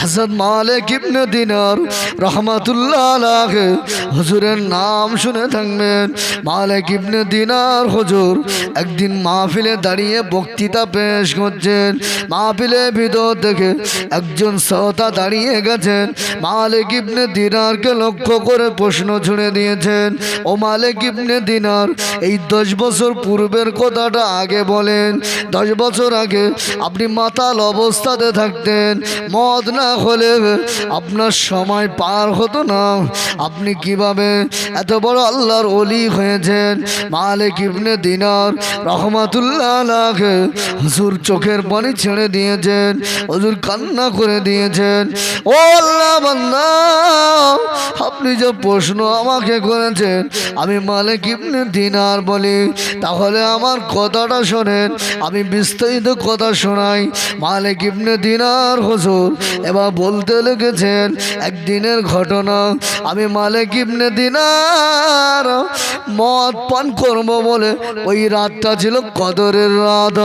হাসান মালিক ইবনে দিনার রহমাতুল্লাহ আলাহে হুজুরের নাম শুনে থাকবেন। মালিক ইবনে দিনার হুজুর একদিন মাহফিলে দাঁড়িয়ে বক্তৃতা পেশ করছেন। মাহফিলের ভিতর থেকে একজন শ্রোতা দাঁড়িয়ে গেছেন। মালিক ইবনে দিনারকে লক্ষ্য করে প্রশ্ন ছুড়ে দিয়েছেন। ও মালিক ইবনে দিনার, এই দশ বছর পূর্বের কথাটা আগে বলেন। দশ বছর আগে আপনি মাতাল অবস্থাতে থাকতেন মদ না হলে আপনার সময় পার হতো না। আপনি কীভাবে এত বড় আল্লাহর অলি হয়েছেন? মালিক ইবনে দিনার রহমাতুল্লাহ হুজুর চোখের পানি ছেড়ে দিয়েছেন, হুজুর কান্না করে দিয়েছেন। ও আল্লাহ আপনি যে প্রশ্ন আমাকে করেছেন, আমি মালিক ইবনে দিনার বলি, তাহলে আমার কথাটা শোনেন, আমি বিস্তারিত কথা শোনাই। মালিক ইবনে দিনার হুজুর এবার বলতে লেগেছেন একদিনের ঘটনা। আমি মালিক ইবনে দিনার মদ পান করব বলে ওই রাতটা ছিল কদরের রাত।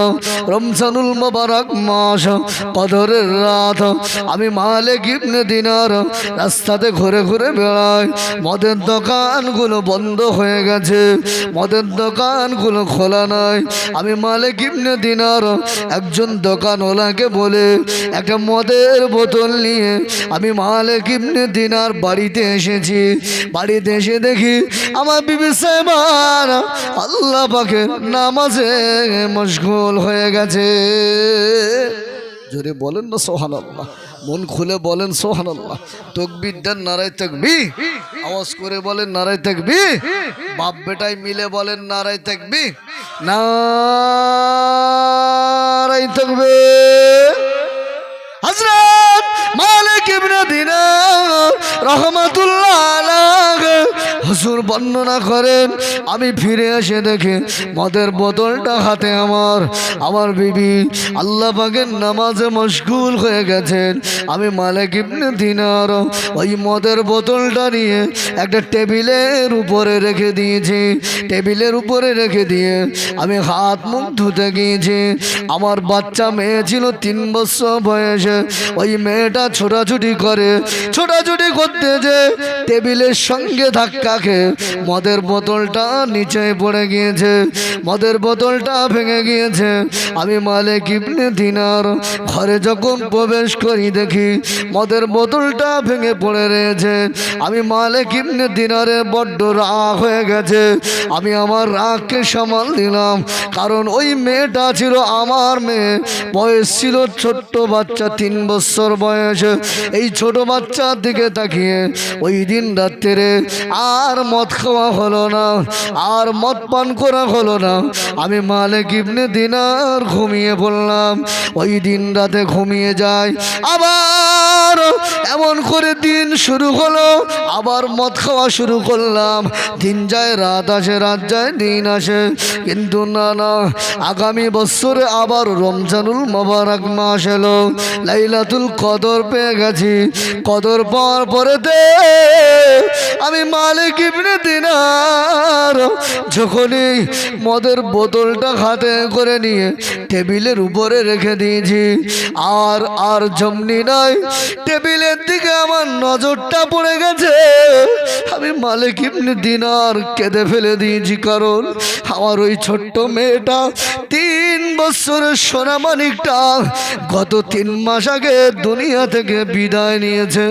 রমজানুল মোবারক মাস, কদরের রাত। আমি মালিক ইবনে দিনার রাস্তাতে ঘুরে ঘুরে বেড়াই। মদের দোকানগুলো বন্ধ হয়ে গেছে। মদের দোকানগুলো খোলা নাই। আমি মালিক ইবনে দিনার একজন দোকানওয়ালাকে বলে, একটা মদের বোতল নিয়ে আমি মালিক ইবনে দিনার বাড়িতে এসেছি। বাড়িতে এসে দেখি আমার বিবি সাহেবান আল্লাহ নামাজে মশগুল হয়ে গেছে। জোরে বলেন না সোহান আল্লাহ মন খুলে বলেন সোহান আল্লাহ তকবির দেন নারায় তকবি আওয়াজ করে বলেন, নারায় তকবি বাপ বেটাই মিলে বলেন, নারায় তকবি নারায় আলাইহি হুজুর বর্ণনা করেন, আমি ফিরে এসে দেখে মদের বোতলটা হাতে আমার আমার বিবি আল্লাহ পাকের নামাজে মশগুল হয়ে গেছেন। আমি মালিক ইবনে দিনার, ওই মদের বোতলটা নিয়ে একটা টেবিলের উপরে রেখে দিয়েছি। টেবিলের উপরে রেখে দিয়ে আমি হাত মুখ ধুতে গিয়েছি। আমার বাচ্চা মেয়ে ছিল তিন বছর বয়সে, ওই মেয়েটা ছোটাছুটি করে, ছোটাছুটি করতে যে টেবিলের সঙ্গে ধাক্কা খেয়ে মদের বোতলটা নিচে পড়ে গিয়েছে। মদের বোতলটা ভেঙে গিয়েছে। আমি মালিক ইবনে দিনার ঘরে যখন প্রবেশ করি দেখি মদের বোতলটা ভেঙে পড়ে রয়েছে। আমি মালিক ইবনে দিনারে বড্ড রাগ হয়ে গেছে। আমি আমার রাগকে সামাল দিলাম। কারণ ওই মেয়েটা ছিল আমার মেয়ে। বয়স ছিল ছোট্ট বাচ্চা, তিন বছর বয়স। এই ছোট বাচ্চার দিকে তাকিয়ে ওই দিন রাত্রে আর মদ খাওয়া হলো না, আর মদ পান করা হলো না। আমি মালিক ইবনে দিনার ঘুমিয়ে পড়লাম। ওই দিন রাতে ঘুমিয়ে যায় আবার এমন করে দিন শুরু হলো, আবার মদ খাওয়া শুরু করলাম। দিন যায়, রাত আসে, রাত যায়, দিন আসে। কিন্তু না না, আগামী বছরে আবার রমজানুল মোবারক মাস এলো। লাইলাতুল কদর পেয়ে গেছি। কদর পাওয়ার পরেতে আমি মালিক ইবনে দিনার। যখনই মদের বোতলটা হাতে করে নিয়ে টেবিলের উপরে রেখে দিয়েছি, আর আর জমনি নাই। টেবিলের দিকে আমার নজরটা পড়ে গেছে। মালিক ইবনে দিনার কেঁদে ফেলে দিয়েছি কারণ আমার ওই ছোট্ট মেয়েটা তিন বছরের সোনা মানিকটা গত তিন মাস আগে দুনিয়া থেকে বিদায় নিয়েছে।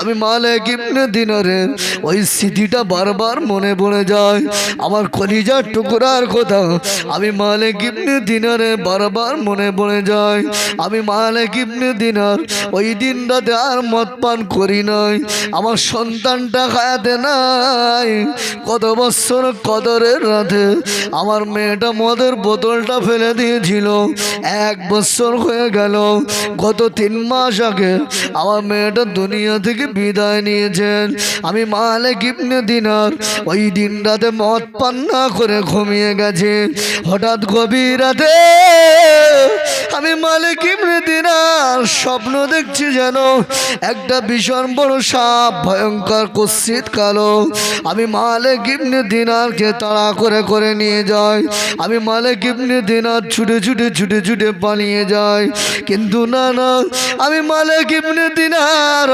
আমি মালিক ইবনে দিনারের ওই স্মৃতিটা বারবার মনে পড়ে যায়। আমার কলিজার টুকরার কথা আমি মালিক ইবনে দিনারে বারবার মনে পড়ে যায়। আমি মালিক ইবনে দিনার ওই দিন রাতে আর মদ পান করি নাই। আমার সন্তানটা খায়াতে নাই। কত বছর কদরের রাতে আমার মেয়েটা মদের বোতলটা ফেলে দিয়েছিল। এক বছর হয়ে গেল। গত তিন মাস আগে আমার মেয়েটা দুনিয়া থেকে বিদায় নিয়েছেন। আমি মালিক ইবনে দিনার। ওই দিন রাতে মদ পান্না করে ঘুমিয়ে গেছে। হঠাৎ গভীর রাতে আমি মালিক ইবনে দিনার স্বপ্ন দেখছি যেন একটা ভীষণ বড় সাপ, ভয়ঙ্কর কুৎসিত কালো। আমি মালিক ইবনে দিনারকে তাড়া করে করে নিয়ে যাই। আমি মালিক ইবনে দিনার ছুটে ছুটে ছুটে ছুটে পালিয়ে যাই। কিন্তু না না, আমি মালিক ইবনে দিনার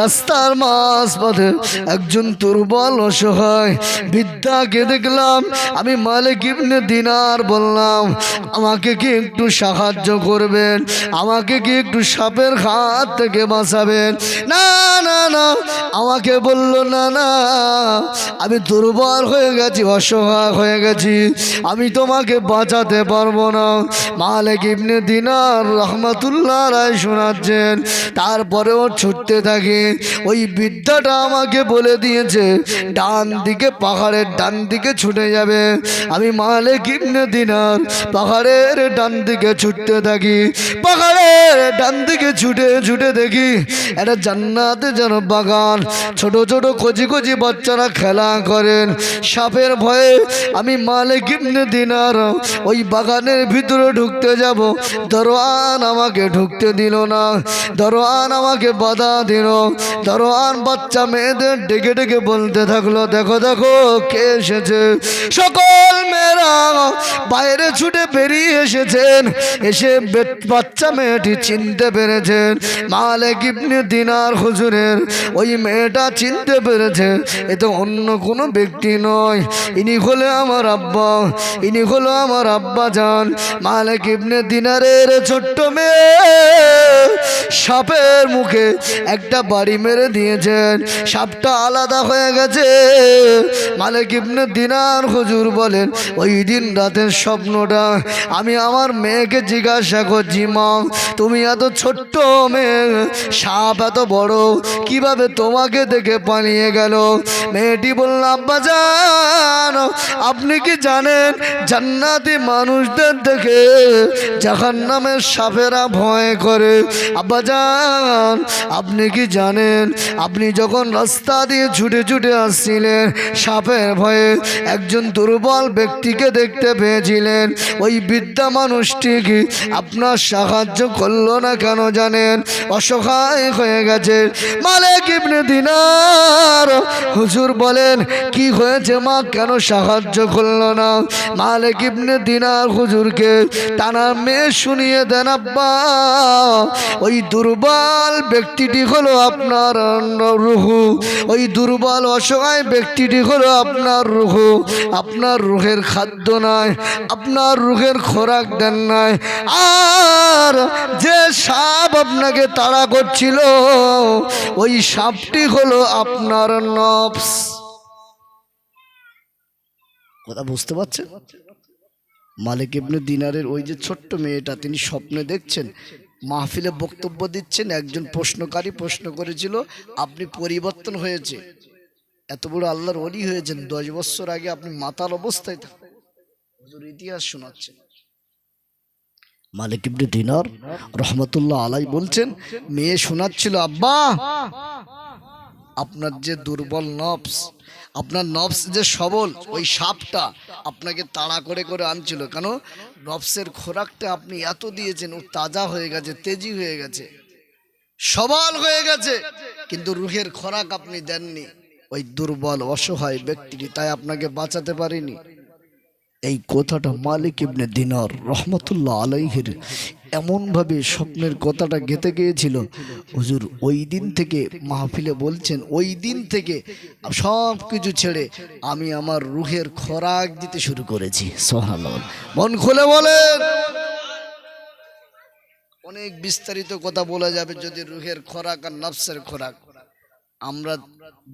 রাস্তার মাঝ পথে একজন দুর্বল অসহায় বৃদ্ধাকে দেখলাম। আমি মালিক ইবনে দিনার বললাম, আমাকে কি একটু সাহায্য করবেন। আমাকে কি একটু সাপের হাত থেকে বাঁচাবেন? না না না। আমাকে বলল, না না। আমি দুর্বল হয়ে গেছি, অসহায় হয়ে গেছি। আমি তোমাকে বাঁচাতে পারব না। মালিক ইবনে দিনার রহমতুল্লাহ রায় শোনাচ্ছেন। তারপরেও ছুটতে থাকে। ওই বিদ্যাটা আমাকে বলে দিয়েছে, ডান দিকে পাহাড়ের ডান দিকে ছুটে যাবে। আমি মালিক ইবনে দিনার পাহাড়ের ডান দিকে ছুটতে থাকি, পাহাড়ের ডান দিকে ছুটে ছুটে দেখি, একটা জান্নাতে যেন বাগান। ছোট ছোট, কচি কচি বাচ্চারা খেলা করেন। সাপের ভয়ে আমি মালিক ইবনে দিনার, ওই বাগানের ভিতরে ঢুকতে যাব। দরওয়ান আমাকে ঢুকতে দিল না দরওয়ান আমাকে বাধা দিল। দরওয়ান বাচ্চা মেয়েদের ডেকে ডেকে বলতে থাকল, দেখো দেখো, কে এসেছে? সকল মেয়েরা বাইরে ছুটে বেরিয়ে এসেছেন। এসে বে- বাচ্চা মেয়েটি চিনতে পেরেছেন মালিক ইবনে দিনার হুজুরের ওই মেয়েটা চিনতে পেরেছে। এ তো অন্য কোনো ব্যক্তি নয়। ইনি হলে আমার আব্বা। ইনি হলো আমার আব্বা যান মালিক ইবনে দিনারের ছোট্ট মেয়ে সাপের মুখে একটা বাড়ি মেরে দিয়েছেন। সাপটা আলাদা হয়ে গেছে। মালিক ইবনে দিনার হুজুর বলেন, ওই দিন রাতের স্বপ্নটা আমি আমার মেয়েকে জিজ্ঞাসা করছি মা তুমি এত ছোট্ট মেয়ে, সাপ এত বড়, কীভাবে তোমাকে দেখে পালিয়ে গেল? মেয়েটি বলল, আব্বা যান আপনি কি জানেন, জান্নাতি মানুষদের দেখে জাহান নামের সাপেরা ভয় করে? আব্বা যান আপনি কি জানেন, আপনি যখন রাস্তা দিয়ে ছুটে ছুটে আসছিলেন, সাপের ভয়ে একজন দুর্বল ব্যক্তিকে দেখতে পেয়েছিলেন। ওই বিদ্যা মানুষটি কি আপনার সাহায্য করল না কেন জানেন? অসহায় হয়ে গেছে। মালিক ইবনে দিনার হুজুর বলেন, কি হয়েছে মা? কেন সাহায্য করল না? মালিক ইবনে দিনার হুজুরকে টানা মেয়ে শুনিয়ে দেন, আব্বা, ওই দুর্বল ব্যক্তিটি হলো আপনার রুহু। ওই দুর্বল, অসহায় ব্যক্তিটি হলো আপনার রুহু। আপনার রুহের খাদ্য নয় আপনার রুহের খোরাক দেন নাই। আর যে সাপ আপনাকে তাড়া করছিল, ওই সাপটি হলো আপনার নফস। কথা বুঝতে পারছেন? মালিক ইবনে দিনারের ওই যে ছোট্ট মেয়েটা, তিনি স্বপ্নে দেখছেন, মাহফিলে বক্তব্য দিচ্ছেন, একজন প্রশ্নকারী প্রশ্ন করেছিল, আপনি পরিবর্তন হয়েছে। এত বড় আল্লাহর অলি হয়েছেন, দশ বছর আগে আপনি মাতাল অবস্থায় থাকতেন। ইতিহাস শোনাচ্ছেন। মালিক ইবনে দিনার রহমতুল্লাহ আলাই বলছেন, মেয়ে শোনাচ্ছিল, আব্বা, আপনার যে দুর্বল নবস আপনার নবস যে সবল, ওই সাপটা আপনাকে তাড়া করে করে আনছিল। কেন? নবসের খোরাকটা আপনি এত দিয়েছেন, ও তাজা হয়ে গেছে, তেজি হয়ে গেছে, সবল হয়ে গেছে, কিন্তু রুহের খোরাক আপনি দেননি। ওই দুর্বল, অসহায় ব্যক্তিটি, তাই আপনাকে বাঁচাতে পারেনি। এই কথাটা মালিক ইবনে দিনার রহমতুল্লাহ আলাইহির এমনভাবে স্বপ্নের কথাটা গেতে গিয়েছিল। হুজুর, ওই দিন থেকে মাহফিলে বলছেন, ওই দিন থেকে সব কিছু ছেড়ে আমি আমার রুহের খোরাক দিতে শুরু করেছি। সোহান মন খুলে বলেন। অনেক বিস্তারিত কথা বলা যাবে যদি রুহের খোরাক আর নফসের খোরাক। আমরা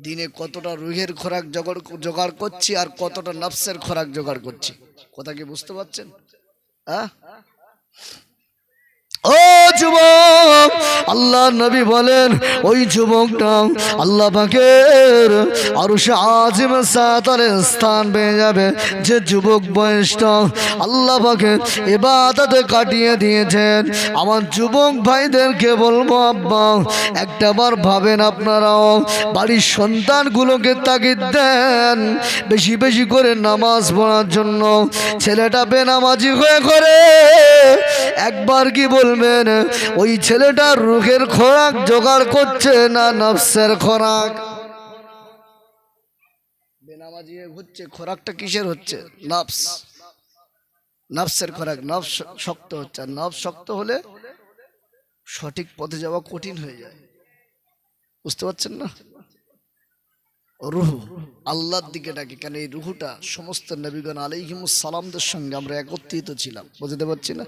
দিনে কতটা রুহের খোরাক জোগাড় জোগাড় করছি আর কতটা নফসের খোরাক জোগাড় করছি? কথা কি বুঝতে পারছেন? ও যুবক! আল্লাহ নবী বলেন, ওই যুবকটা আল্লাহ পাকের আর সে আজিম সাতারে স্থান পেয়ে যাবে। যে যুবক বয়সটা আল্লাহ পাকে এবাদাতে কাটিয়ে দিয়েছেন। আমার যুবক ভাইদেরকে বলব, আব্বা, একটা বার ভাবেন আপনারাও, বাড়ির সন্তানগুলোকে তাগিদ দেন। বেশি বেশি করে নামাজ পড়ার জন্য ছেলেটা বেনামাজি হয়ে করে একবার কি বলবেন, ওই ছেলেটা রুখের খোরাক জোগাড় করছে না নফসের খোরাক? বেনামাজি ঘুরছে খোরাকটা কিসের হচ্ছে? নফস। নফসের খোরাক, নফস শক্ত হচ্ছে। নফস শক্ত হলে সঠিক পথে যাওয়া কঠিন হয়ে যায়। বুঝতে পারছেন না? রুহু, আল্লাহর দিকে ডাকে, কেন এই রুহুটা সমস্ত নবীগণ আলাইহিমুস সালামদের সঙ্গে আমরা একত্রিত ছিলাম, বুঝতে পারছি না?